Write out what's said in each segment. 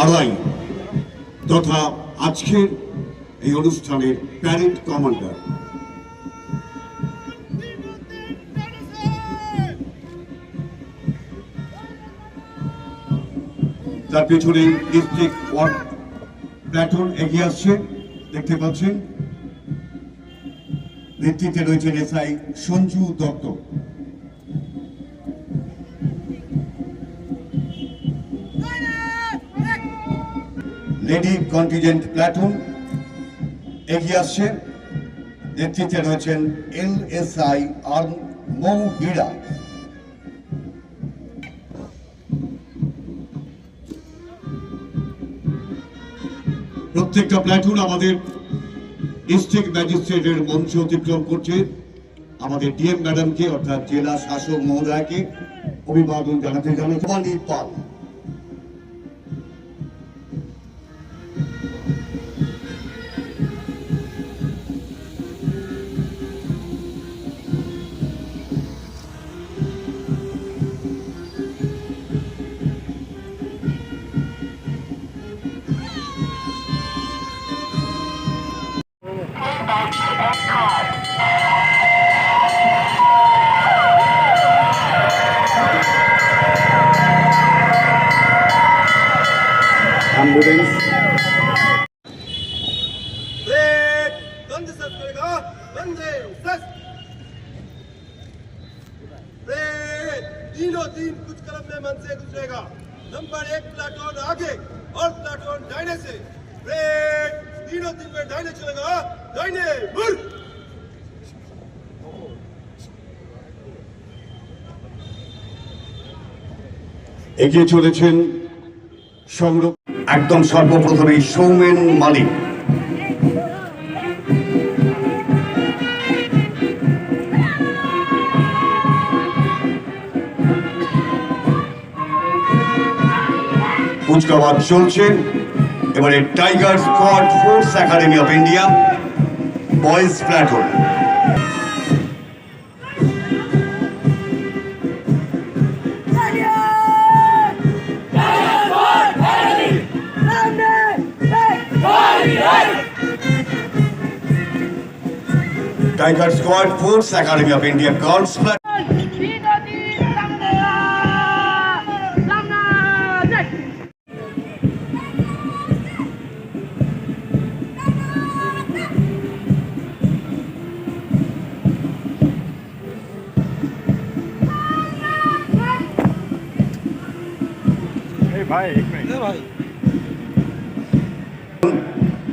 আড়াই তথা আজকের এই অনুষ্ঠানের প্যারেড কমান্ডার তার পেছনে ডিস্ট্রিক্ট প্ল্যাটুন এগিয়ে আসছে, দেখতে পাচ্ছেন। নেতৃত্বে রয়েছেন SI Sanju Dutta. Lady contingent platoon এগিয়ে আসছে। নেতৃত্বে রয়েছেন এল এস আই আর মৌ হীরা প্রত্যেকটা প্ল্যাটুন আমাদের ডিস্ট্রিক্ট ম্যাজিস্ট্রেটের মঞ্চ অতিক্রম করছে। আমাদের ডিএম ম্যাডামকে অর্থাৎ জেলা শাসক মহোদয়কে অভিবাদন জানাতে জানাতে পাল Ambulance Red. ¿Dónde se despega? ¿Dónde? ¿Estás? Red. तीनों तीन कुछ कलम में मन से गुजरेगा नंबर एक प्लाटून आगे और प्लाटून दाहिने से रेड तीनों तीन में दाहिने चलेगा दाहिने मुड़ এগিয়ে চলেছেন সংরক্ষ একদম সর্বপ্রথমে সৌমেন মালিক। কুচকাওয়াজ চলছে। এবারে tiger squad force academy of India boys platoon tiger squad force academy of India girls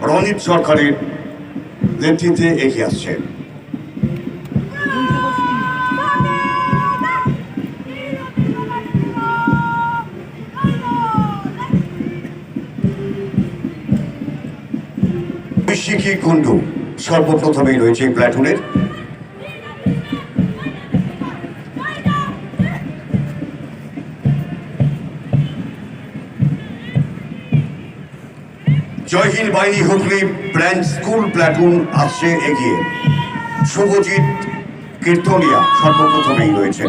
Ranit সরকারের নেতৃত্বে এগিয়ে আসছে ঋষিকি কুণ্ডু সর্বপ্রথমেই রয়েছে এই প্ল্যাটুনের। জয়হীন বাহিনী হুগলি ব্রাঞ্চ স্কুল প্ল্যাটুন আসছে এগিয়ে। শুভজিৎ কীর্তনিয়া সর্বপ্রথমেই রয়েছে।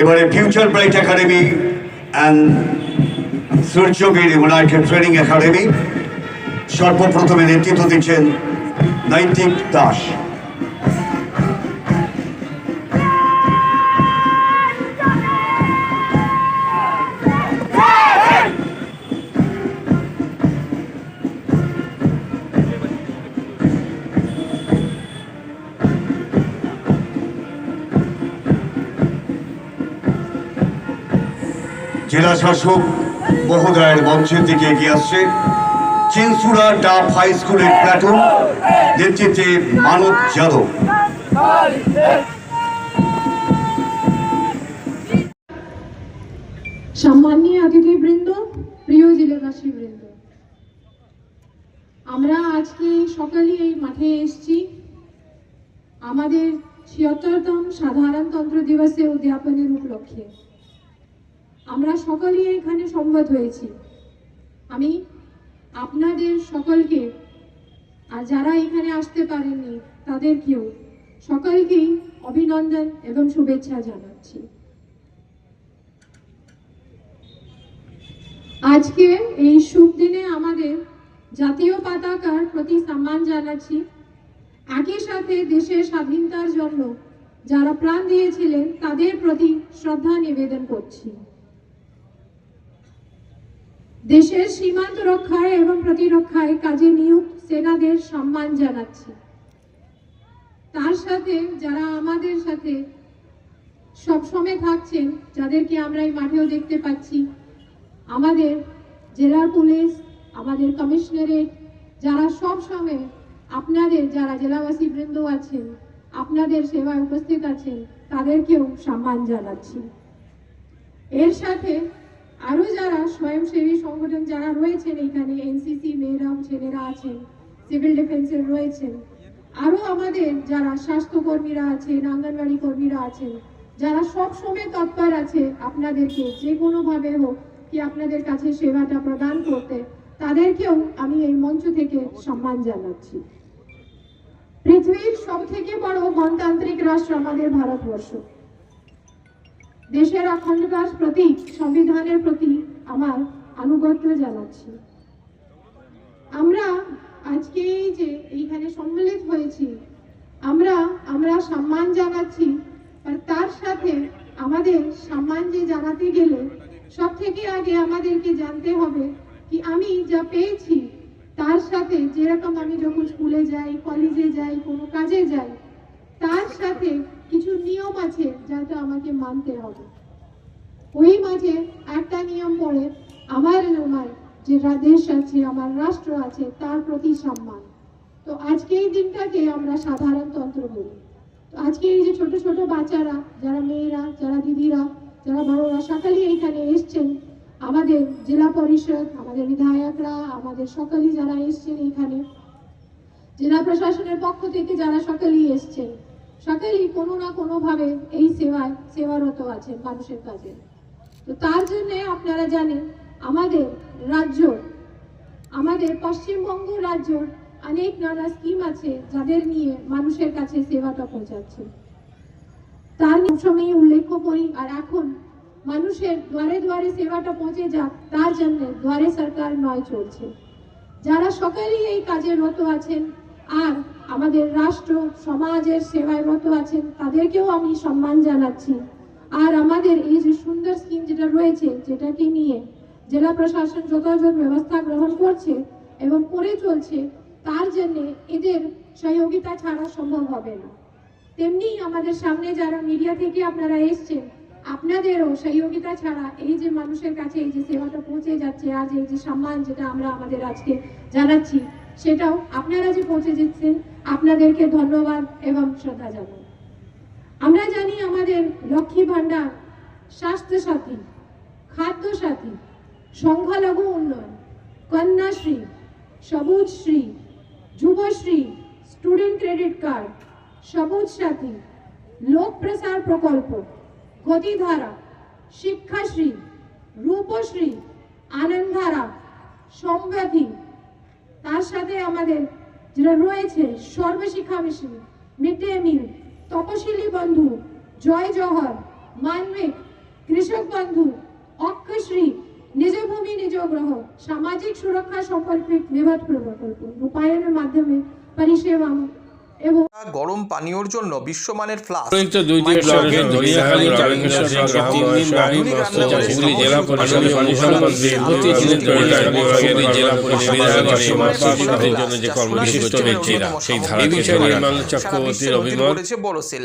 এবারে future bright academy and Suryabir united training academy সর্বপ্রথমে নেতৃত্ব দিচ্ছেন নৈতিক দাস জেলা শাসক মহোদয়ের মঞ্চের দিকে এগিয়ে আসছে। চিনসুরা ডাফ হাই স্কুলের প্ল্যাটুন নেতৃত্বে মানব যাদব। সম্মানীয় অতিথিবৃন্দ, প্রিয় জেলাবাসী আমরা আজকে সকালে এই মাঠে এসেছি। আমাদের ছিয়াত্তরতম সাধারণতন্ত্র দিবসে উদযাপনের উপলক্ষে। আমরা সকলেই এখানে সম্মত হয়েছি। আমি আপনাদের সকলকে, আর যারা এখানে আসতে পারেননি, তাদেরকেও সকলকেই অভিনন্দন এবং শুভেচ্ছা জানাচ্ছি। আজকে এই শুভ দিনে আমাদের জাতীয় পতাকার প্রতি সম্মান জানাচ্ছি। একই সাথে দেশের স্বাধীনতার জন্য যারা প্রাণ দিয়েছিলেন, তাদের প্রতি শ্রদ্ধা নিবেদন করছি। দেশের সীমান্ত রক্ষায় এবং প্রতিরক্ষায় কাজে নিয়োগ সেনাদের সম্মান জানাচ্ছি। তার সাথে যারা আমাদের সাথে সবসময় থাকছেন, যাদেরকে আমরা এই মাঠেও দেখতে পাচ্ছি, আমাদের জেলার পুলিশ, আমাদের কমিশনারেট, যারা সব সময় আপনাদের যারা জেলাবাসী বৃন্দ আছেন, আপনাদের সেবায় উপস্থিত আছেন, তাদেরকেও সম্মান জানাচ্ছি। এর সাথে আরও যারা স্বয়ংসেবী সংগঠন যারা রয়েছেন এখানে এনসিসি মেয়েরাম ছেলেরা আছেন, সিভিল ডিফেন্সের রয়েছেন, আরও আমাদের যারা স্বাস্থ্যকর্মীরা আছেন আঙ্গনবাড়ি কর্মীরা আছেন, যারা সব সময় তৎপর আছে, আপনাদেরকে যে কোনো ভাবে হোক কি আপনাদের কাছে সেবাটা প্রদান করতে, তাদেরকেও আমি এই মঞ্চ থেকে সম্মান জানাচ্ছি। পৃথিবীর সব থেকে বড় গণতান্ত্রিক রাষ্ট্র আমাদের ভারতবর্ষ। দেশের অখণ্ডতার প্রতীক সংবিধানের প্রতি আমার আনুগত্য জানাচ্ছি। আমরা আজকে যে এইখানে সম্মিলিত হয়েছি, আমরা আমরা সম্মান জানাচ্ছি, আর তার সাথে আমাদের সম্মান যে জানাতে গেলে সব থেকে আগে আমাদেরকে জানতে হবে কি আমি যা পেয়েছি, তার সাথে যেরকম আমি যখন স্কুলে যাই, কলেজে যাই, কোনো কাজে যাই, তার সাথে কিছু নিয়ম আছে যাতে আমাকে মানতে হবে। ওই মাঝে একটা নিয়ম পড়ে, আমার আমার যে দেশ আছে আমার রাষ্ট্র আছে, তার প্রতি সম্মান। তো আজকে এই দিনটাকে আমরা সাধারণতন্ত্র বলি। তো আজকে এই যে ছোট ছোট বাচ্চারা, যারা মেয়েরা, যারা দিদিরা, যারা বড়রা, সকালে এখানে এসছেন, আমাদের জেলা পরিষদ, আমাদের বিধায়করা, আমাদের সকলেই যারা এসছেন এখানে, জেলা প্রশাসনের পক্ষ থেকে যারা সকলেই এসছেন সকলেই কোনো না কোনো ভাবে এই সেবায় সেবারত আছেন মানুষের কাছে। তো তার জন্য আপনারা জানেন, আমাদের রাজ্য, আমাদের পশ্চিমবঙ্গ রাজ্যর অনেক নানা স্কিম আছে যাদের নিয়ে মানুষের কাছে সেবাটা পৌঁছাচ্ছে। তার সময় উল্লেখ করি আর এখন মানুষের দ্বারে দ্বারে সেবাটা পৌঁছে যাক, তার জন্য দ্বারে সরকার নয় চলছে। যারা সকলেই এই কাজে রত আছেন আর আমাদের রাষ্ট্র, সমাজের সেবায় রত আছেন, তাদেরকেও আমি সম্মান জানাচ্ছি। আর আমাদের এই যে সুন্দর স্কিম যেটা রয়েছে, যেটাকে নিয়ে জেলা প্রশাসন যথাযথ ব্যবস্থা গ্রহণ করছে এবং করে চলছে, তার জন্য এদের সহযোগিতা ছাড়া সম্ভব হবে না। তেমনি আমাদের সামনে যারা মিডিয়া থেকে আপনারা এসছেন, আপনাদেরও সহযোগিতা ছাড়া এই যে মানুষের কাছে এই যে সেবাটা পৌঁছে যাচ্ছে, আজ এই যে সম্মান যেটা আমরা আমাদের আজকে জানাচ্ছি সেটাও আপনারা যে পৌঁছে দিচ্ছেন, আপনাদেরকে ধন্যবাদ এবং শ্রদ্ধা জানাই। আমরা জানি আমাদের লক্ষ্মী ভাণ্ডার স্বাস্থ্য সাথী খাদ্য সাথী সংখ্যালঘু উন্নয়ন, Kanyashree Sabuj Shree Yuvashree, student credit card Sabuj Sathi লোক প্রসার প্রকল্প গতিধারা শিক্ষাশ্রী, রূপশ্রী আনন্দধারা সম্প্রতি তার সাথে আমাদের যেটা রয়েছে Sarva Shiksha mission mid day meal Taposili Bandhu, জয় জহর মানবিক, কৃষক বন্ধু অক্ষশ্রী নিজ ভূমি, নিজ গ্রহ, সামাজিক সুরক্ষা সম্পর্কে বিভাগ প্রকল্প রূপায়নের মাধ্যমে পরিষেবা গরম পানীয়র জন্য বিশ্বমানের ফ্লাস্ক। সেই ধারা বিষয়ে নির্মল চক্রবর্তীর অভিমত করেছে বড়সেল